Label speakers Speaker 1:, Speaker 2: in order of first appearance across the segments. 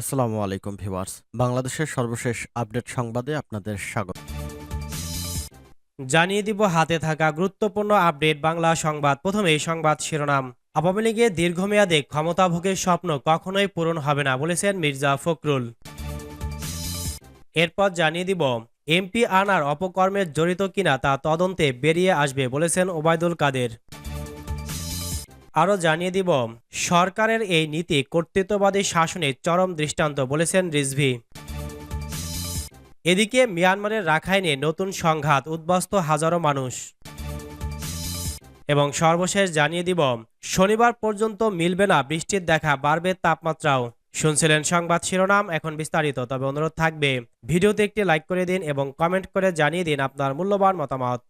Speaker 1: আসসালামু আলাইকুম ভিউয়ার্স বাংলাদেশের সর্বশেষ আপডেট সংবাদে আপনাদের স্বাগত
Speaker 2: জানিয়ে দিব হাতে থাকা গুরুত্বপূর্ণ আপডেট বাংলা সংবাদ প্রথমে সংবাদ শিরোনাম আওয়ামী লীগের দীর্ঘমেয়াদে ক্ষমতাভোগের স্বপ্ন কখনোই পূরণ হবে না বলেছেন মির্জা ফখরুল এরপর জানিয়ে দিব এমপি আনার অপকর্মে জড়িত কিনা তা তদন্তে বেরিয়ে আসবে বলেছেন ওবায়দুল কাদের আরও জানিয়ে দিব সরকারের এই নীতি কর্তৃত্ববাদী শাসনের চরম দৃষ্টান্ত বলেছেন রিজভি এদিকে মিয়ানমারের রাখাইনে নতুন সংঘাত উদ্বাস্ত হাজারো মানুষ এবং সর্বশেষ জানিয়ে দিব শনিবার পর্যন্ত মিলবে না বৃষ্টির দেখা বাড়বে তাপমাত্রাও শুনছিলেন সংবাদ শিরোনাম এখন বিস্তারিত তবে অনুরোধ থাকবে ভিডিওতে একটি লাইক করে দিন এবং কমেন্ট করে জানিয়ে দিন আপনার মূল্যবান মতামত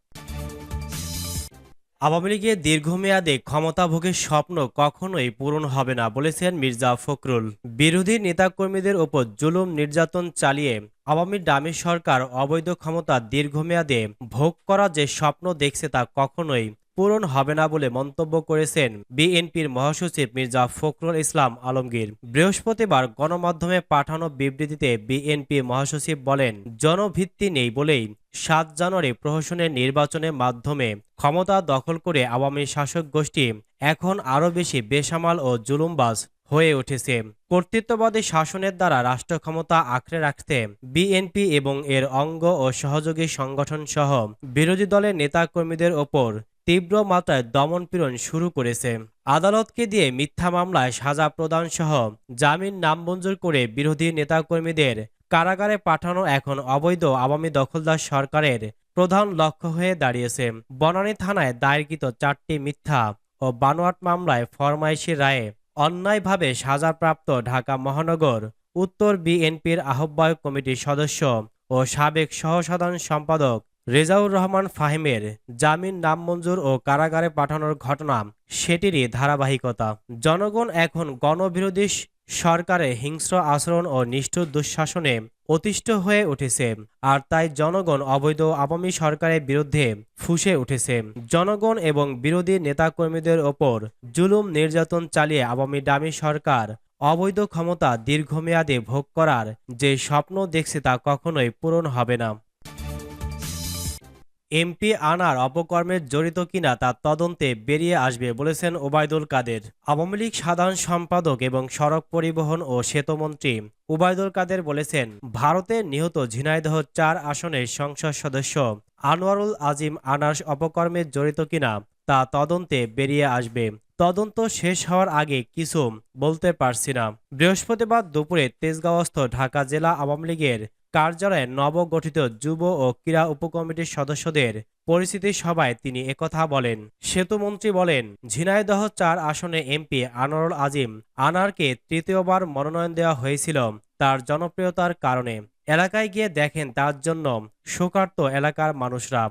Speaker 2: আওয়ামী লীগের দীর্ঘমেয়াদে ক্ষমতাভোগের স্বপ্ন কখনোই পূরণ হবে না বলেছেন মির্জা ফখরুল বিরোধী নেতাকর্মীদের ওপর জুলুম নির্যাতন চালিয়ে আওয়ামী ডামি সরকার অবৈধ ক্ষমতা দীর্ঘমেয়াদে ভোগ করা যে স্বপ্ন দেখছে তা কখনোই পূরণ হবে না বলে মন্তব্য করেছেন বিএনপির মহাসচিব মির্জা ফখরুল ইসলাম আলমগীর বৃহস্পতিবার গণমাধ্যমে পাঠানো বিবৃতিতে বিএনপি মহাসচিব বলেন জনভিত্তি নেই বলেই সাত জানুয়ারি প্রহসনের নির্বাচনের মাধ্যমে ক্ষমতা দখল করে আওয়ামী শাসক গোষ্ঠী এখন আরও বেশি বেসামাল ও জুলুমবাজ হয়ে উঠেছে কর্তৃত্ববাদী শাসনের দ্বারা রাষ্ট্র ক্ষমতা আঁকড়ে রাখতে বিএনপি এবং এর অঙ্গ ও সহযোগী সংগঠন সহ বিরোধী দলের নেতাকর্মীদের ওপর তীব্র মাত্রায় দমনপীড়ন শুরু করেছে আদালতকে দিয়ে মিথ্যা মামলায় সাজা প্রদান সহ জামিন নাম মঞ্জুর করে বিরোধী নেতাকর্মীদের কারাগারে পাঠানো এখন অবৈধ আওয়ামী দখলদার সরকারের প্রধান লক্ষ্য হয়ে দাঁড়িয়েছে বনানী থানায় দায়েরকৃত চারটি মিথ্যা ও বানোয়াট মামলায় ফরমাইশি রায়ে অন্যায়ভাবে সাজাপ্রাপ্ত ঢাকা মহানগর উত্তর বিএনপির আহ্বায়ক কমিটির সদস্য ও সাবেক সহসাধারণ সম্পাদক রেজাউর রহমান ফাহিমের জামিন নামমঞ্জুর ও কারাগারে পাঠানোর ঘটনা সেটিরই ধারাবাহিকতা জনগণ এখন গণবিরোধী সরকারে হিংস্র আচরণ ও নিষ্ঠুর দুঃশাসনে অতিষ্ঠ হয়ে উঠেছে আর তাই জনগণ অবৈধ আওয়ামী সরকারের বিরুদ্ধে ফুসে উঠেছে জনগণ এবং বিরোধী নেতাকর্মীদের ওপর জুলুম নির্যাতন চালিয়ে আওয়ামী ডামি সরকার অবৈধ ক্ষমতা দীর্ঘমেয়াদে ভোগ করার যে স্বপ্ন দেখছে তা কখনোই পূরণ হবে না এমপি আনার অপকর্মে জড়িত কিনা তা তদন্তে বেরিয়ে আসবে বলেছেন ওবায়দুল কাদের আওয়ামী লীগ সাধারণ সম্পাদক এবং সড়ক পরিবহন ও সেতুমন্ত্রী উবায়দুল কাদের বলেছেন ভারতে নিহত ঝিনাইদহ চার আসনের সংসদ সদস্য আনোয়ারুল আজিম আনার অপকর্মে জড়িত কিনা তা তদন্তে বেরিয়ে আসবে তদন্ত শেষ হওয়ার আগে কিছু বলতে পারছি না বৃহস্পতিবার দুপুরে তেজগাঁওস্থ ঢাকা জেলা আওয়ামী লীগের কার্যালয়ে নবগঠিত যুব ও ক্রীড়া উপকমিটির সদস্যদের পরিস্থিতি সভায় তিনি একথা বলেন সেতুমন্ত্রী বলেন ঝিনাইদহ চার আসনে এমপি আনোয়ারুল আজিম আনারকে তৃতীয়বার মনোনয়ন দেওয়া হয়েছিল তার জনপ্রিয়তার কারণে এলাকায় গিয়ে দেখেন তার জন্য শোকার্ত এলাকার মানুষরা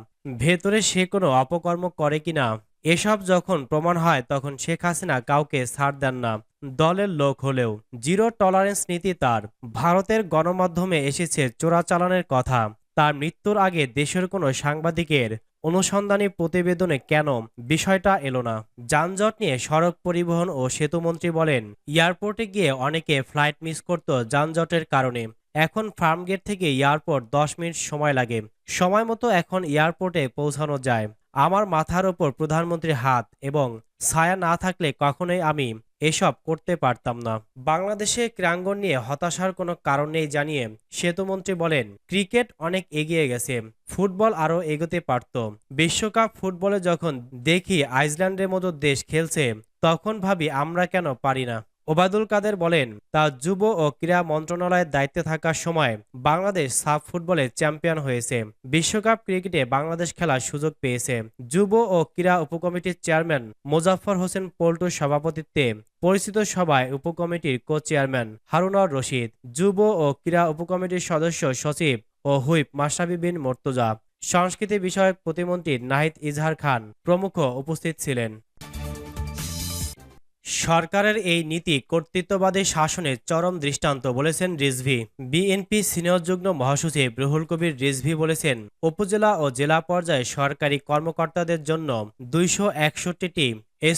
Speaker 2: ভেতরে সে কোনো অপকর্ম করে কিনা এসব যখন প্রমাণ হয় তখন শেখ হাসিনা কাউকে ছাড় দেন না দলের লোক হলেও জিরো টলারেন্স নীতি তার ভারতের গণমাধ্যমে এসেছে চোরাচালানের কথা তার মৃত্যুর আগে দেশের কোনো সাংবাদিকের অনুসন্ধানী প্রতিবেদনে কেন বিষয়টা এলো না যানজট নিয়ে সড়ক পরিবহন ও সেতুমন্ত্রী বলেন এয়ারপোর্টে গিয়ে অনেকে ফ্লাইট মিস করত যানজটের কারণে এখন ফার্মগেট থেকে এয়ারপোর্ট দশ মিনিট সময় লাগে সময় মতো এখন এয়ারপোর্টে পৌঁছানো যায় আমার মাথার ওপর প্রধানমন্ত্রীর হাত এবং ছায়া না থাকলে কখনোই আমি এসব করতে পারতাম না বাংলাদেশে ক্রাঙ্গন নিয়ে হতাশার কোনো কারণ নেই জানিয়ে সেতুমন্ত্রী বলেন ক্রিকেট অনেক এগিয়ে গেছে ফুটবল আরও এগোতে পারত বিশ্বকাপ ফুটবলে যখন দেখি আইসল্যান্ডের মতো দেশ খেলছে তখন ভাবি আমরা কেন পারি না ওবায়দুল কাদের বলেন তা যুব ও ক্রীড়া মন্ত্রণালয়ের দায়িত্বে থাকার সময় বাংলাদেশ সাফ ফুটবলে চ্যাম্পিয়ন হয়েছে বিশ্বকাপ ক্রিকেটে বাংলাদেশ খেলার সুযোগ পেয়েছে যুব ও ক্রীড়া উপকমিটির চেয়ারম্যান মোজাফর হোসেন পল্টুর সভাপতিত্বে পরিচিত সভায় উপকমিটির কো চেয়ারম্যান হারুনর রশিদ যুব ও ক্রীড়া উপকমিটির সদস্য সচিব ও হুইপ মাসাবি বিন মর্তুজা সংস্কৃতি বিষয়ক প্রতিমন্ত্রী নাহিদ ইজহার খান প্রমুখ উপস্থিত ছিলেন সরকারের এই নীতি কর্তৃত্ববাদী শাসনের চরম দৃষ্টান্ত বলেছেন রিজভি বিএনপি সিনিয়র যুগ্ম মহাসচিব রুহুল কবির রিজভি বলেছেন উপজেলা ও জেলা পর্যায়ে সরকারি কর্মকর্তাদের জন্য দুইশো একষট্টিটি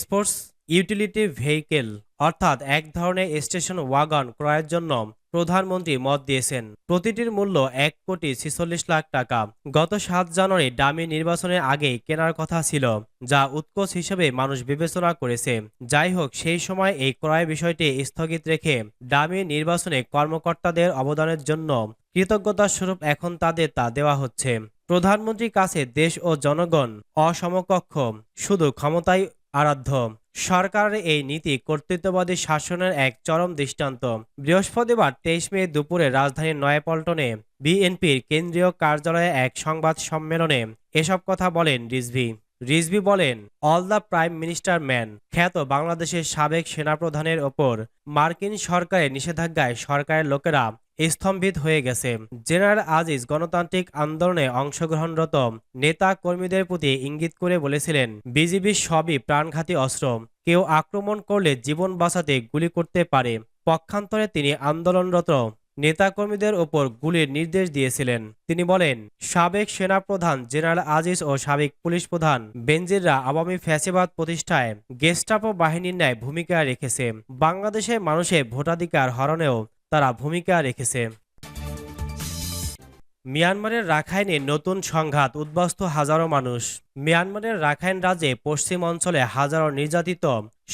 Speaker 2: স্পোর্টস ইউটিলিটি ভেহিকেল অর্থাৎ এক ধরনের স্টেশন ওয়াগন ক্রয়ের জন্য প্রধানমন্ত্রী মত দিয়েছেন প্রতিটির মূল্য এক কোটি ছিচল্লিশ লাখ টাকা গত সাত জানুয়ারি ডামি নির্বাচনের আগেই কেনার কথা ছিল যা উৎকোচ হিসেবে মানুষ বিবেচনা করেছে যাই হোক সেই সময় এই ক্রয় বিষয়টি স্থগিত রেখে ডামি নির্বাচনে কর্মকর্তাদের অবদানের জন্য কৃতজ্ঞতা স্বরূপ এখন তাদের তা দেওয়া হচ্ছে প্রধানমন্ত্রীর কাছে দেশ ও জনগণ অসমকক্ষ শুধু ক্ষমতায় আরাধ্য সরকারের এই নীতি কর্তৃত্ববাদী শাসনের এক চরম দৃষ্টান্ত বৃহস্পতিবার তেইশ মে দুপুরে রাজধানীর নয়াপল্টনে বিএনপির কেন্দ্রীয় কার্যালয়ে এক সংবাদ সম্মেলনে এসব কথা বলেন রিজভি রিজভি বলেন all the prime minister man খ্যাত বাংলাদেশের সাবেক সেনাপ্রধানের ওপর মার্কিন সরকারের নিষেধাজ্ঞায় সরকারের লোকেরা স্তম্ভিত হয়ে গেছে জেনারেল আজিজ গণতান্ত্রিক আন্দোলনে অংশগ্রহণরত নেতা কর্মীদের প্রতি ইঙ্গিত করে বলেছিলেন বিজিবির সবই প্রাণঘাতী অস্ত্র কেউ আক্রমণ করলে জীবন বাঁচাতে গুলি করতে পারে পক্ষান্তরে তিনি আন্দোলনরত নেতাকর্মীদের ওপর গুলির নির্দেশ দিয়েছিলেন তিনি বলেন সাবেক সেনাপ্রধান জেনারেল আজিজ ও সাবেক পুলিশ প্রধান বেঞ্জিররা আওয়ামী ফ্যাসিবাদ প্রতিষ্ঠায় গেস্টাপো বাহিনীর ন্যায় ভূমিকা রেখেছে বাংলাদেশের মানুষের ভোটাধিকার হরণেও তারা ভূমিকা রেখেছে মিয়ানমারের রাখাইনে নতুন সংঘাত উদ্বাস্ত হাজারো মানুষ মিয়ানমারের রাখাইন রাজ্যে পশ্চিম অঞ্চলে হাজারো নির্যাতিত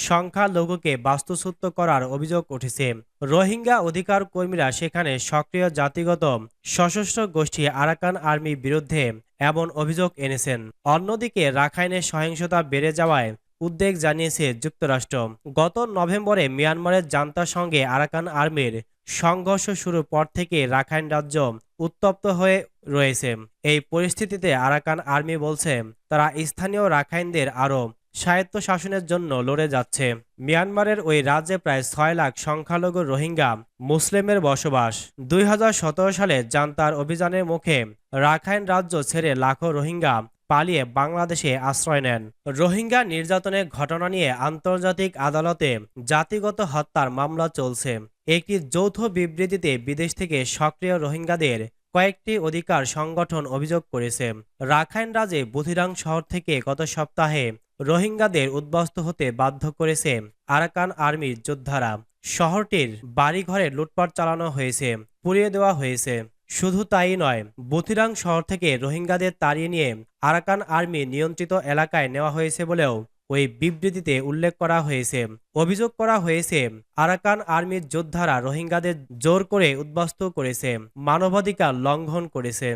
Speaker 2: সংখ্যালঘুকে বাস্তুচ্যুত করার অভিযোগ উঠেছে রোহিঙ্গা অধিকার কর্মীরা সেখানে সক্রিয় জাতিগত সশস্ত্র গোষ্ঠী আরাকান আর্মির বিরুদ্ধে এমন অভিযোগ এনেছেন অন্যদিকে রাখাইনে সহিংসতা বেড়ে যাওয়ায় উদ্বেগ জানিয়েছে যুক্তরাষ্ট্র গত নভেম্বরে মিয়ানমারের জান্তার সঙ্গে আরাকান আর্মির সংঘর্ষ শুরুর পর থেকে রাখাইন রাজ্য উত্তপ্ত হয়ে রয়েছে এই পরিস্থিতিতে আরাকান আর্মি বলছে তারা স্থানীয় রাখাইনদের আরও স্বায়ত্তশাসনের জন্য লড়ে যাচ্ছে মিয়ানমারের ওই রাজ্যে প্রায় ছয় লাখ সংখ্যালঘু রোহিঙ্গা মুসলিমের বসবাস দুই সালে জান্তার অভিযানের মুখে রাখাইন রাজ্য ছেড়ে লাখো রোহিঙ্গা পালিয়ে বাংলাদেশে আশ্রয় নেন রোহিঙ্গা নির্যাতনের ঘটনা নিয়ে আন্তর্জাতিক আদালতে জাতিগত হত্যার মামলা চলছে একটি যৌথ বিবৃতিতে বিদেশ থেকে সক্রিয় রোহিঙ্গাদের কয়েকটি অধিকার সংগঠন অভিযোগ করেছে রাখাইন রাজে বুধিরাং শহর থেকে গত সপ্তাহে রোহিঙ্গাদের উদ্বাস্ত হতে বাধ্য করেছে আরাকান আর্মির যোদ্ধারা শহরটির বাড়িঘরে লুটপাট চালানো হয়েছে পুড়িয়ে দেওয়া হয়েছে শুধু তাই নয় বুথিরাং শহর থেকে রোহিঙ্গাদের তাড়িয়ে নিয়ে আরাকান আর্মি নিয়ন্ত্রিত এলাকায় নেওয়া হয়েছে বলেও ওই বিবৃতিতে উল্লেখ করা হয়েছে অভিযোগ করা হয়েছে আরাকান আর্মির যোদ্ধারা রোহিঙ্গাদের জোর করে উদ্বাস্ত করেছে মানবাধিকার লঙ্ঘন করেছে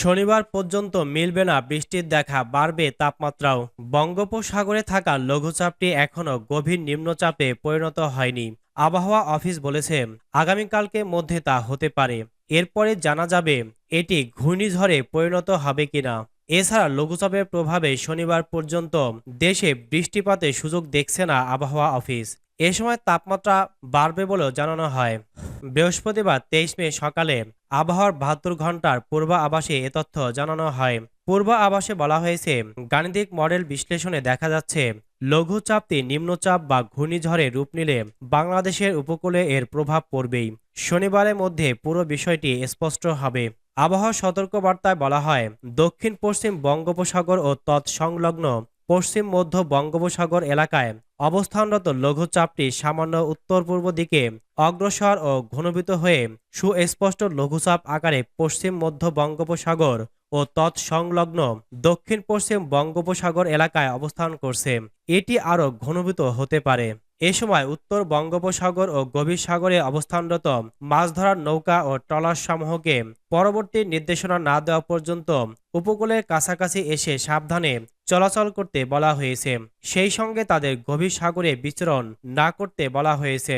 Speaker 2: শনিবার পর্যন্ত মিলবে না বৃষ্টির দেখা বাড়বে তাপমাত্রাও বঙ্গোপসাগরে থাকা লঘুচাপটি এখনও গভীর নিম্নচাপে পরিণত হয়নি আবহাওয়া অফিস বলেছে আগামীকালকে মধ্যে তা হতে পারে এরপরে জানা যাবে এটি ঘূর্ণিঝড়ে পরিণত হবে কিনা এছাড়া লঘুচাপের প্রভাবে শনিবার পর্যন্ত দেশে বৃষ্টিপাতের সুযোগ দেখছে না আবহাওয়া অফিস এ সময় তাপমাত্রা বাড়বে বলেও জানানো হয় বৃহস্পতিবার তেইশ মে সকালে আবহাওয়ার বাহাত্তর ঘন্টার আবাসে এ তথ্য জানানো হয় আবাসে বলা হয়েছে গাণিতিক মডেল বিশ্লেষণে দেখা যাচ্ছে লঘুচাপটি নিম্নচাপ বা ঘূর্ণিঝড়ে রূপ নিলে বাংলাদেশের উপকূলে এর প্রভাব পড়বেই শনিবারের মধ্যে পুরো বিষয়টি স্পষ্ট হবে আবহাওয়া সতর্কবার্তায় বলা হয় দক্ষিণ পশ্চিম বঙ্গোপসাগর ও তৎসংলগ্ন পশ্চিম মধ্য বঙ্গোপসাগর এলাকায় অবস্থানরত লঘুচাপটি সামান্য উত্তর পূর্ব দিকে অগ্রসর ও ঘনীভূত হয়ে সুস্পষ্ট লঘুচাপ আকারে পশ্চিম মধ্য বঙ্গোপসাগর ও তৎসংলগ্ন দক্ষিণ পশ্চিম বঙ্গোপসাগর এলাকায় অবস্থান করছে এটি আরও ঘনীভূত হতে পারে এ সময় উত্তর বঙ্গোপসাগর ও গভীর সাগরে অবস্থানরত মাছ ধরার নৌকা ও ট্রলার সমূহকে পরবর্তী নির্দেশনা না দেওয়া পর্যন্ত উপকূলের কাছাকাছি এসে সাবধানে চলাচল করতে বলা হয়েছে সেই সঙ্গে তাদের গভীর সাগরে বিচরণ না করতে বলা হয়েছে